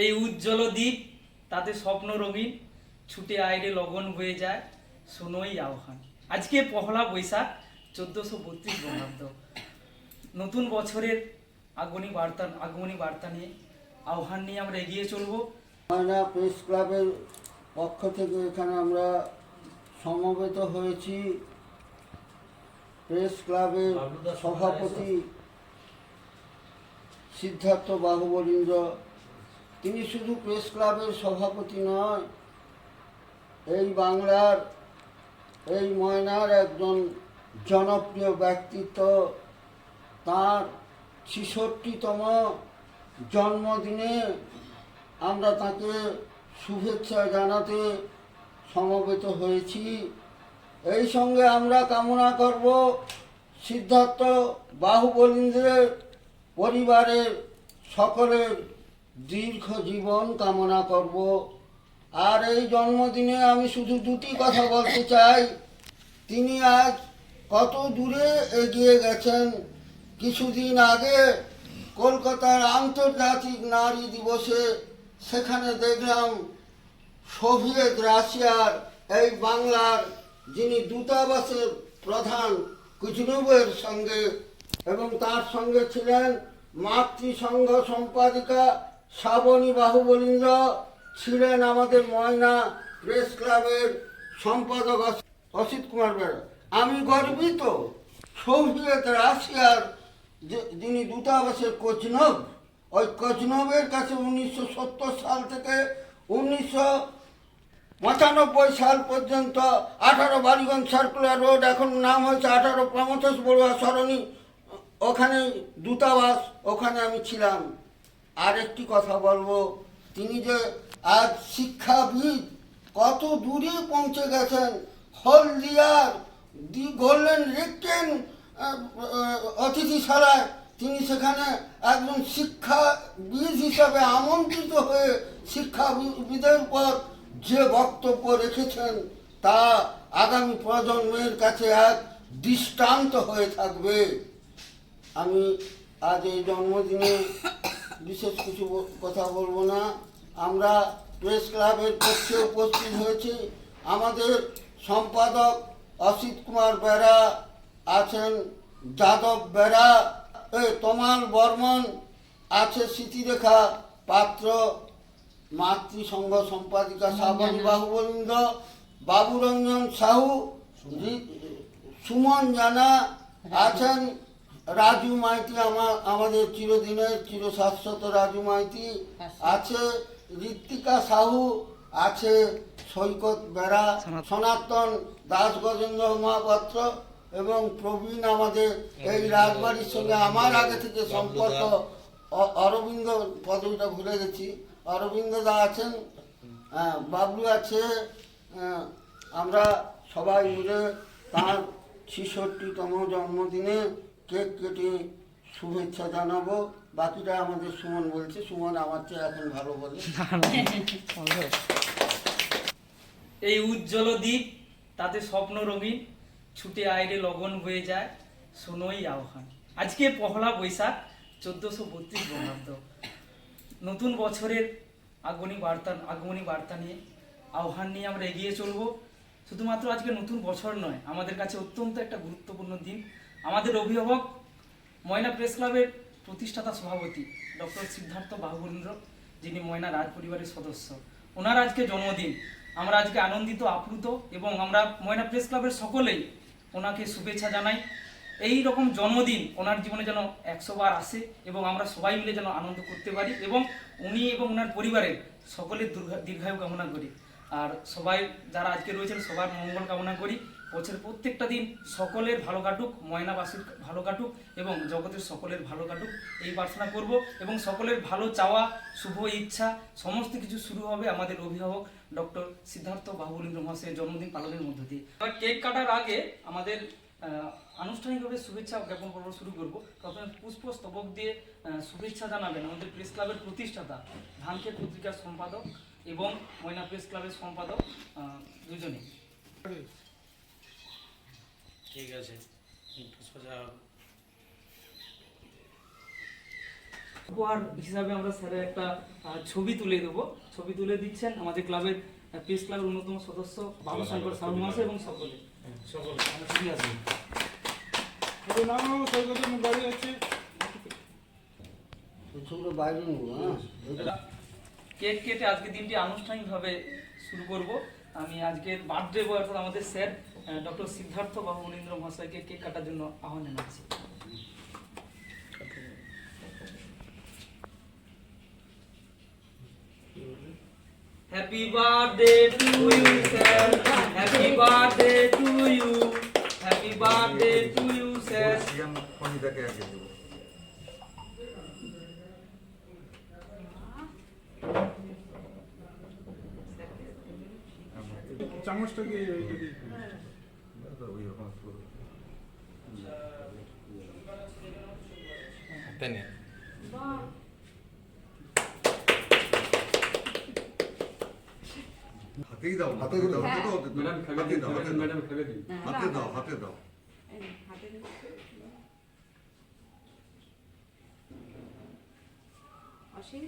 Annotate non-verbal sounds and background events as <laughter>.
এই উজ্জ্বল দ্বীপ তাতে স্বপ্ন রঙিন ছুটে আইরে লগন হয়ে যায় শোনোই আহ্বান। আজকে পহলা বৈশাখ চোদ্দোশো বত্রিশ বঙ্গাব্দ। নতুন বছরের আগমনী বার্তা আগমনী বার্তা নিয়ে আহ্বান নিয়ে আমরা এগিয়ে চলবো। ময়না প্রেস ক্লাবের পক্ষ থেকে এখানে আমরা সমবেত হয়েছি। প্রেস ক্লাবের সভাপতি সিদ্ধার্থ বাহুবলীন্দ্র তিনি শুধু প্রেস ক্লাবের সভাপতি নয়, এই বাংলার, এই ময়নার একজন জনপ্রিয় ব্যক্তিত্ব, তার ছিষট্টিতম জন্মদিনে আমরা তাকে শুভেচ্ছা জানাতে সমবেত হয়েছি। এই সঙ্গে আমরা কামনা করব সিদ্ধার্থ বাহুবলীন্দ্রের পরিবারের সকলের দীর্ঘ জীবন কামনা করব। আর এই জন্মদিনে আমি শুধু দুটি কথা বলতে চাই। তিনি আজ কত দূরে এগিয়ে গেছেন। কিছুদিন আগে কলকাতার আন্তর্জাতিক নারী দিবসে সেখানে দেখলাম সোভিয়েত রাশিয়ার এই বাংলার যিনি দূতাবাসের প্রধান কুচনুবের সঙ্গে এবং তার সঙ্গে ছিলেন মাতৃসংঘ সম্পাদিকা শ্রাবণী বাহুবলীন্দ্র ছিলেন আমাদের ময়না প্রেস ক্লাবের সম্পাদক অসিত কুমার বেরা আমি গর্বিত সোভিয়েত রাশিয়ার যিনি দূতাবাসের কোচনব, ওই কোচনবের কাছে উনিশশো সত্তর সাল থেকে উনিশশো পঁচানব্বই সাল পর্যন্ত আঠারো বালিগঞ্জ সার্কুলার রোড, এখন নাম হয়েছে আঠারো প্রমথস বড়ুয়া সরণি ওখানে দূতাবাস, ওখানে আমি ছিলাম। আর একটি কথা বলব। তিনি যে আজ শিক্ষাবিদ, কত দূরে পৌঁছে গেছেন? হলদিয়ার দি গোল্ডেন রিক্টেন অতিথিশালায় তিনি সেখানে একজন শিক্ষাবিদ হিসাবে আমন্ত্রিত হয়ে শিক্ষাবিদের উপর যে বক্তব্য রেখেছেন, তা আগামী প্রজন্মের কাছে এক দৃষ্টান্ত হয়ে থাকবে। আমি আজ এই জন্মদিনে বিশেষ কিছু কথা বলব না। আমরা প্রেস ক্লাবের পক্ষে উপস্থিত হয়েছি। আমাদের সম্পাদক অসিত কুমার বেরা আছেন যাদব বেরা এ তমাল বর্মন আছে স্মৃতিরেখা পাত্র মাতৃসংঘ সম্পাদিকা শ্রাবণী বাহুবলিন্দ বাবুরঞ্জন সাহু সুমন। জানা আছেন রাজু মাইতি আমার আমাদের চিরদিনের চিরশাশ্বত রাজু মাইতি আছে ঋত্বিকা সাহু আছে সৈকত বেড়া সনাতন। দাস গজেন্দ্র মহাপাত্র এবং প্রবীণ আমাদের এই রাজবাড়ির সঙ্গে আমার আগে থেকে সম্পর্ক অরবিন্দ পদবিটা ভুলে গেছি। অরবিন্দ দা আছেন হ্যাঁ, বাবলু আছে আমরা সবাই মিলে তার ছিষট্টিতম জন্মদিনে কেক কেটে শুভেচ্ছা জানাব। বাকিটা আমাদের সুমন বলছে। সুমন আমার চেয়ে এখন ভালো বলে। <laughs> এই উজ্জ্বল দ্বীপ, তাতে স্বপ্ন রঙিন, ছুটে আইরে লগন হয়ে যায় শোনোই আহ্বান। আজকে পহলা বৈশাখ, চোদ্দোশো বত্রিশ বঙ্গাব্দ। নতুন বছরের আগমনী বার্তা আগমনী বার্তা নিয়ে আহ্বান নিয়ে আমরা এগিয়ে চলবো। শুধুমাত্র আজকে নতুন বছর নয়, আমাদের কাছে অত্যন্ত একটা গুরুত্বপূর্ণ দিন। আমাদের অভিভাবক ময়না প্রেস ক্লাবের প্রতিষ্ঠাতা সভাপতি ডক্টর সিদ্ধার্থ বাহুবলীন্দ্র, যিনি ময়না রাজ পরিবারের সদস্য। ওনার আজকে জন্মদিন। আমরা আজকে আনন্দিত, আপ্লুত এবং আমরা ময়না প্রেস ক্লাবের সকলেই ওনাকে শুভেচ্ছা জানাই। এই রকম জন্মদিন ওনার জীবনে যেন একশো বার আসে এবং আমরা সবাই মিলে যেন আনন্দ করতে পারি এবং উনি এবং ওনার পরিবারের সকলের দুর্ঘা- দীর্ঘায়ু কামনা করি। আর সবাই যারা আজকে রয়েছেন, সবার মঙ্গল কামনা করি। বছরের প্রত্যেকটা দিন সকলের ভালো কাটুক ময়নাবাসীর ভালো কাটুক এবং জগতের সকলের ভালো কাটুক এই প্রার্থনা করব এবং সকলের ভালো চাওয়া শুভ ইচ্ছা সমস্ত কিছু শুরু হবে আমাদের অভিভাবক ডক্টর সিদ্ধার্থ বাহুবলীন্দ্র মহাশয়ের জন্মদিন পালনের মধ্য দিয়ে। কেক কাটার আগে আমাদের আনুষ্ঠানিকভাবে শুভেচ্ছা জ্ঞাপন পর্ব শুরু করব। প্রথমে পুষ্প স্তবক দিয়ে শুভেচ্ছা জানাবেন আমাদের প্রেস ক্লাবের প্রতিষ্ঠাতা ধানক্ষেত পত্রিকার সম্পাদক এবং ময়না প্রেস ক্লাবের সম্পাদক আহ, দুজনেই। ঠিক আছে। পুষ্পচা উপহার হিসাবে আমরা স্যারের একটা ছবি তুলে দেবো। ছবি তুলে দিচ্ছেন আমাদের ক্লাবের পিস ক্লাবের অন্যতম সদস্য বাবু শঙ্কর সাহু মহাশয় এবং সকলে। সকলে আমরা আছে। নেব হ্যাঁ? কেক কেটে আজকে দিনটি আনুষ্ঠানিকভাবে শুরু করব। আমি আজকের বার্থডে বয় অর্থাৎ আমাদের স্যার ডক্টর সিদ্ধার্থ বাবু মনীন্দ্র মহাশয়কে কেক কাটার জন্য আহ্বান জানাচ্ছি। Happy birthday to you sir happy birthday to you happy birthday to you sir চামচটা কি যদি হাতেই দাও হাতে দাও। দাও হাতে দাও হাতে দাও হাতে দাও হাতে দাও হাতে দাও অসীম